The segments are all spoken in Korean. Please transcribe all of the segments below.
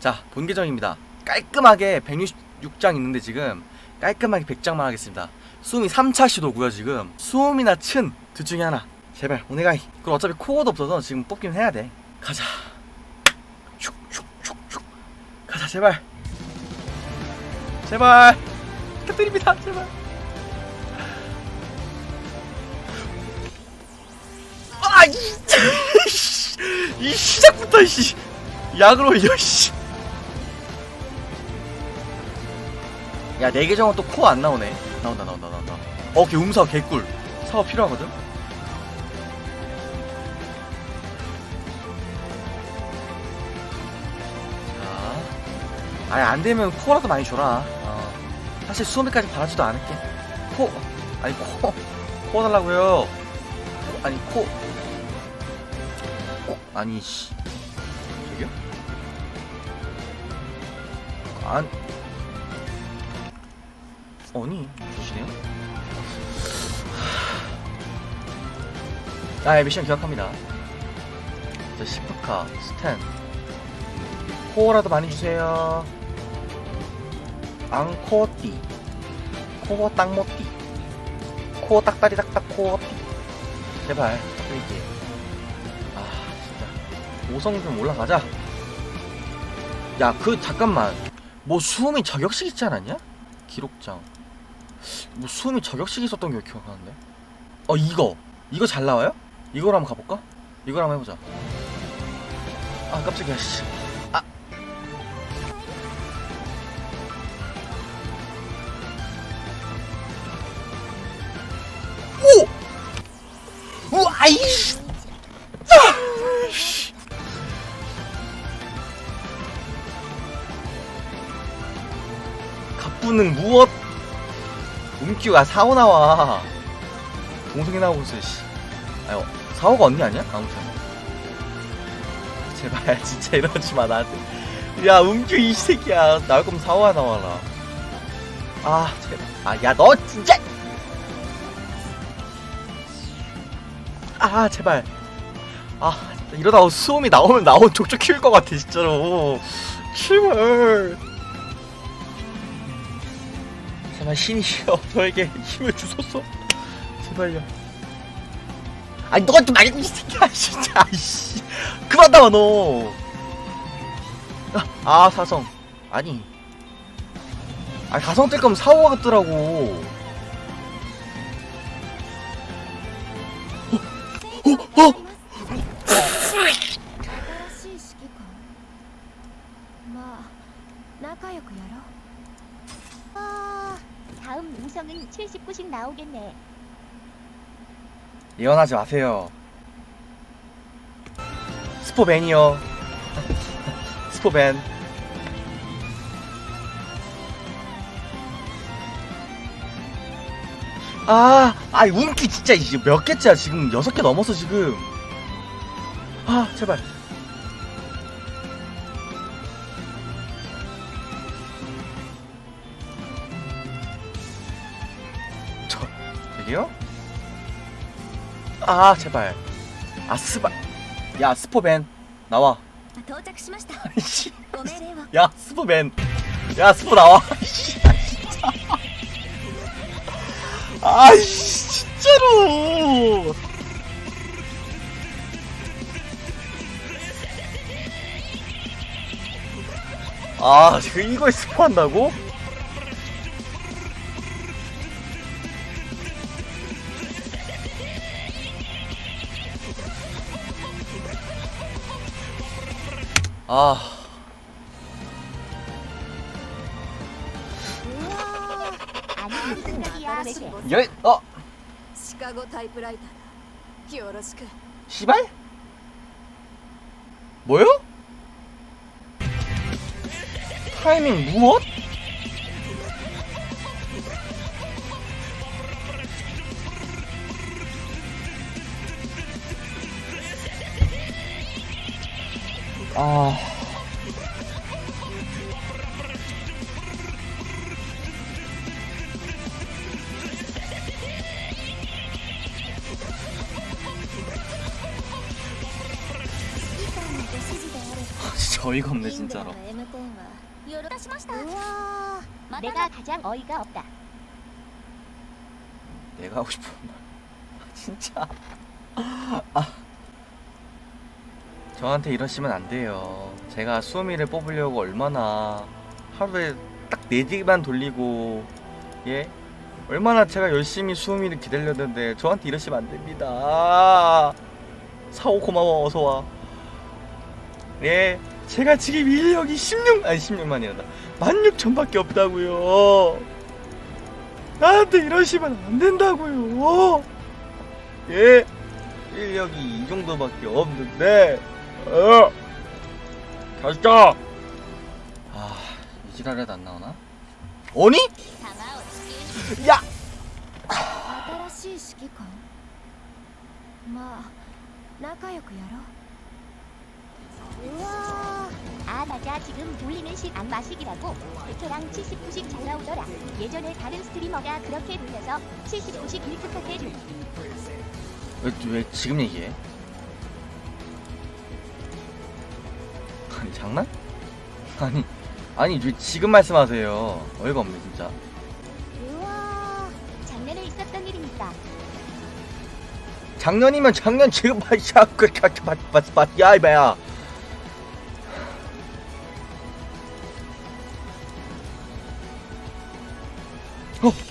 자, 본 계정입니다. 깔끔하게 166장 있는데 지금 깔끔하게 100장만 하겠습니다. 수음이 3차 시도고요, 지금. 수음이나 친, 둘 중에 하나. 제발, 오네가이. 그럼 어차피 코어도 없어서 지금 뽑긴 해야 돼. 가자. 슉 슉 슉 슉. 가자, 제발. 제발. 부탁드립니다, 제발. 아, 이, 이 시작부터, 씨. 약을 올려, 씨. 야, 내 계정은 또 코어 안 나오네. 나온다, 나온다, 나온다. 어, 걔 음사 개꿀. 사업 필요하거든? 자. 아니, 안 되면 코어라도 많이 줘라. 어. 사실 수험비까지 바라지도 않을게. 코, 아니, 코, 코 달라고요. 코, 아니, 코. 코, 아니, 씨. 저기요? 안, 아니, 주시네요? 아, 예, 미션 기억합니다. 자, 시프카, 스탠. 코어라도 많이 주세요. 앙코띠. 코어 땅모띠. 코어 딱다리 딱딱 코어띠. 제발, 부탁드릴게. 아, 진짜. 5성 좀 올라가자. 야, 그, 잠깐만. 뭐, 수음이 저격식 있지 않았냐? 기록장. 뭐 수음이 저격식 있었던 게 기억하는데. 어 이거 이거 잘 나와요? 이걸 한번 가볼까? 이걸 한번 해보자. 아 깜짝이야 씨. 아. 오! 우와 이씨. 아! 씨. 갑부는 무엇? 움키가 사오 나와. 동생이 나오고 있어, 씨. 아유, 사오가 언니 아니야? 아무튼. 제발, 진짜 이러지 마, 나한테. 야, 움큐 이 새끼야. 나올 거면 사오가 나와라. 아, 제발. 아, 야, 너 진짜! 아, 제발. 아, 진짜 이러다가 수험이 나오면 나온 족족 키울 것 같아, 진짜로. 제발. 제발 신이 저에게 힘을 주소서? 제발요. 아니 너가 좀 말고 이 새끼야 진짜. 아이씨. 그만 나와 너. 아, 아 사성. 아니. 아니 사성 뜰 거면 사오가 같더라고 79씩 나오겠네. 예언하지 마세요 스포벤이요 스포벤 아, 아이 운기 진짜 이제 몇 개째야 지금 여섯 개 넘었어 지금. 아, 제발. 어디요? 아 제발. 아스바 야 스포벤 나와. 야 스포벤. 야 스포 나와. 아이 진짜로. 아 지금 이걸 스포한다고? 아. 우와, 아니 무슨 일이야? 열, 어, シカゴタイプライターだよろしく 시발? 뭐요? 타이밍 무엇? 아. 어이가 없네 진짜로. 우와, 내가 가장 어이가 없다. 내가 하고 싶은 말. 진짜. 아. 저한테 이러시면 안 돼요. 제가 수미를 뽑으려고 얼마나 하루에 딱 4개만 돌리고 예? 얼마나 제가 열심히 수미를 기다렸는데 저한테 이러시면 안 됩니다. 사오 고마워 어서 와. 예? 제가 지금 인력이 16 아니 16만이란다 16,000밖에 없다고요. 나한테 이러시면 안 된다고요. 예, 인력이 이 정도밖에 없는데, 어, 가자. 아, 이지랄에도 안 나오나? 아니? 弾を地球に 야, 新しい指揮官まあ仲良くやろううわ 아 맞아 지금 돌리는 식 안 마식이라고 베테랑 79식 잘 나오더라 예전에 다른 스트리머가 그렇게 돌려서 79식 1급하게 해줄 왜, 왜 지금 얘기해? 장난? 아니, 아니 왜 지금 말씀하세요? 어이가 없네 진짜. ーうわ 작년에 있었던 일이니까 작년이면 작년 지금 마샤 그야 이봐야. ー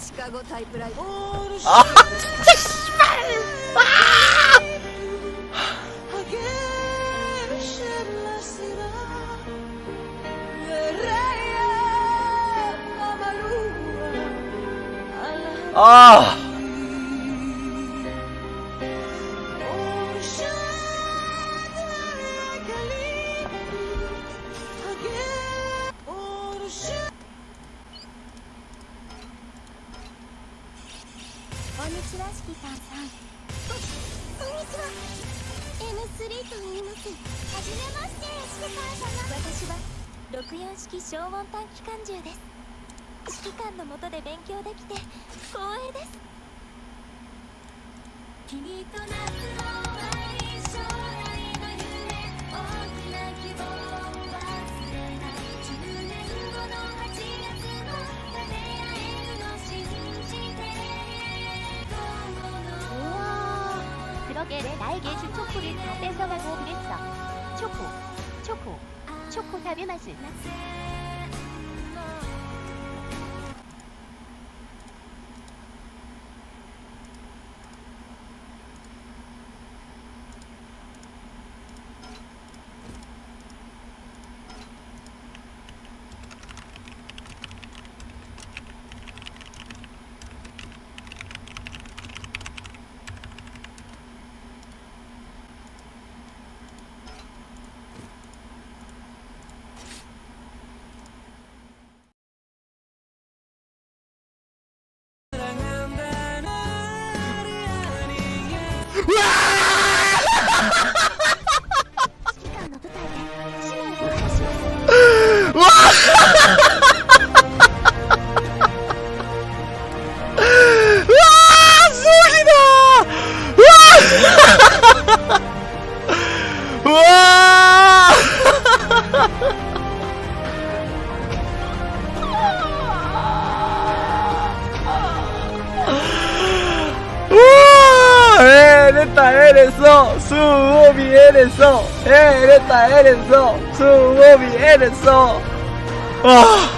시카고 타이프라이터. 아 진짜 씨발. 아. 아. いますはじめまして。指揮官様私は64式消音短期間銃です。指揮官のもとで勉強できて光栄です。君と夏の終わり将来の夢。大きな希望。 왜 나에게 주 초코를 다 뺏어가고 그랬어. 초코 초코 초코 탑의 맛을 해냈다, 해냈어! 수업이 해냈어! 해냈다, 해냈어! 수업이 해냈어! 와!